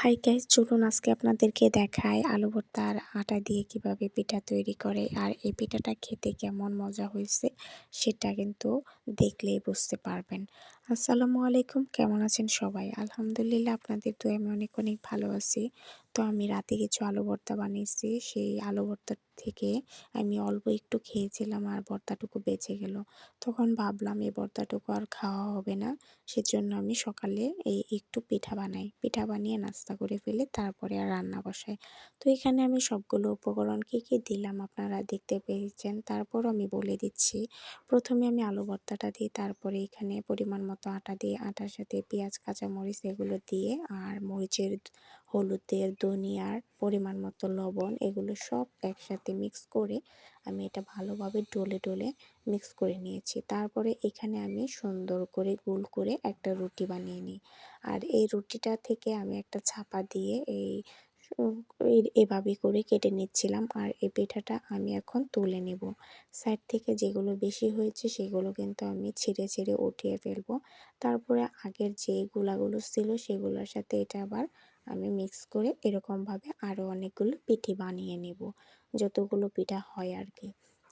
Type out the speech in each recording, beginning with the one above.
Hi guys চলুন আজকে আপনাদেরকে দেখায় আলু ভর্তার আটা দিয়ে কীভাবে পিঠা তৈরি করে আর এই পিঠাটা খেতে কেমন মজা হয়েছে সেটা কিন্তু দেখলেই বুঝতে পারবেন। আসসালামু আলাইকুম, কেমন আছেন সবাই? আলহামদুলিল্লাহ, আপনাদের তো আমি অনেক অনেক ভালো আছি। তো আমি রাতে কিছু আলু ভর্তা বানিয়েছি। সেই আলু ভর্তা থেকে আমি অল্প একটু খেয়েছিলাম আর ভর্তাটুকু বেঁচে গেল। তখন ভাবলাম এই ভর্তাটুকু আর খাওয়া হবে না। সেজন্য আমি সকালে এই একটু পিঠা বানাই। পিঠা বানিয়ে নাস্তা করে ফেলে তারপরে আর রান্না বসাই। তো এখানে আমি সবগুলো উপকরণ কী কী দিলাম আপনারা দেখতে পেয়েছেন? তারপর আমি বলে দিচ্ছি। প্রথমে আমি আলু ভর্তাটা দিই, তারপরে এখানে পরিমাণ মতো আটা দিয়ে আটার সাথে পেঁয়াজ, কাঁচামরিচ এগুলো দিয়ে আর মরিচের হলুদের, ধনিয়ার পরিমাণ মতো লবণ এগুলো সব একসাথে মিক্স করে আমি এটা ভালোভাবে ডলে ডলে মিক্স করে নিয়েছি। তারপরে এখানে আমি সুন্দর করে গোল করে একটা রুটি বানিয়ে নিই। আর এই রুটিটা থেকে আমি একটা ছাপা দিয়ে এই এভাবে করে কেটে নিচ্ছিলাম আর এই পিঠাটা আমি এখন তুলে নেব। সাইড থেকে যেগুলো বেশি হয়েছে সেগুলো কিন্তু আমি ছিঁড়ে ছিঁড়ে উঠিয়ে ফেলব। তারপরে আগের যে গুলাগুলো ছিল সেগুলোর সাথে এটা আবার আমি মিক্স করে এরকমভাবে আরও অনেকগুলো পিঠে বানিয়ে নেব, যতগুলো পিঠা হয় আর কি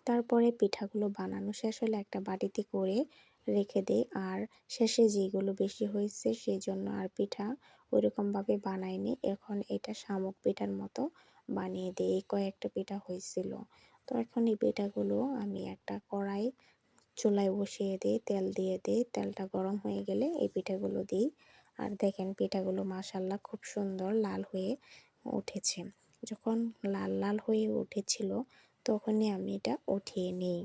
তারপরে পিঠাগুলো বানানো শেষ হলে একটা বাটিতে করে রেখে দিই, আর শেষে যেগুলো বেশি হয়েছে সেই জন্য আর পিঠা ওইরকমভাবে বানাইনি। এখন এটা শামুক পিঠার মতো বানিয়ে দিই, এই কয়েকটা পিঠা হয়েছিল। তো এখন এই পিঠাগুলো আমি একটা কড়াই চুলায় বসিয়ে দিই, তেল দিয়ে দিই, তেলটা গরম হয়ে গেলে এই পিঠাগুলো দিই। আর দেখেন পিঠাগুলো মাসাল্লাহ খুব সুন্দর লাল হয়ে উঠেছে। যখন লাল লাল হয়ে উঠেছিল তখনই আমি এটা উঠিয়ে নিই।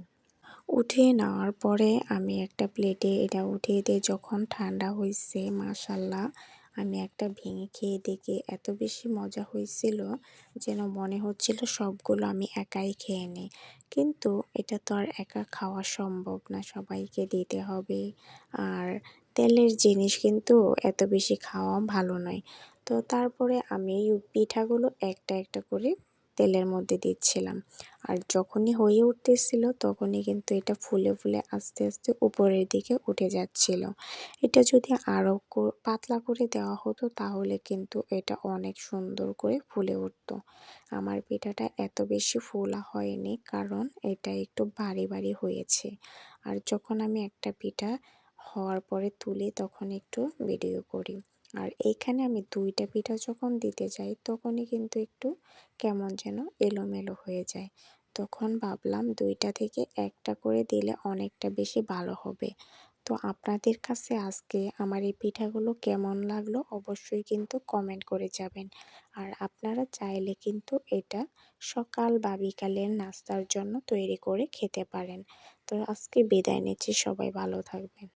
উঠিয়ে নেওয়ার পরে আমি একটা প্লেটে এটা উঠিয়ে দিয়ে যখন ঠান্ডা হয়েছে মাসাল্লাহ আমি একটা ভেঙে খেয়ে দেখে এত বেশি মজা হয়েছিল যেন মনে হচ্ছিল সবগুলো আমি একাই খেয়ে নিই। কিন্তু এটা তো আর একা খাওয়া সম্ভব না, সবাইকে দিতে হবে। আর তেলের জিনিস কিন্তু এত বেশি খাওয়া ভালো নয়। তো তারপরে আমি পিঠাগুলো একটা একটা করে তেলের মধ্যে দিচ্ছিলাম। আর যখনই হয়ে উঠতেছিল তখনই কিন্তু এটা ফুলে ফুলে আস্তে আস্তে উপরের দিকে উঠে যাচ্ছিল। এটা যদি আরও পাতলা করে দেওয়া হতো তাহলে কিন্তু এটা অনেক সুন্দর করে ফুলে উঠত। আমার পিঠাটা এত বেশি ফোলা হয়নি কারণ এটা একটু ভারী ভারী হয়েছে। আর যখন আমি একটা পিঠা হওয়ার পরে তুলে তখন একটু ভিডিও করি। আর এইখানে আমি দুইটা পিঠা যখন দিতে যাই, তখনই কিন্তু একটু কেমন যেন এলোমেলো হয়ে যায়। তখন ভাবলাম দুইটা থেকে একটা করে দিলে অনেকটা বেশি ভালো হবে। তো আপনাদের কাছে আজকে আমার এই পিঠাগুলো কেমন লাগল অবশ্যই কিন্তু কমেন্ট করে যাবেন। আর আপনারা চাইলে কিন্তু এটা সকাল বা বিকালের নাস্তার জন্য তৈরি করে খেতে পারেন। তো আজকে বিদায় নিচ্ছি, সবাই ভালো থাকবেন।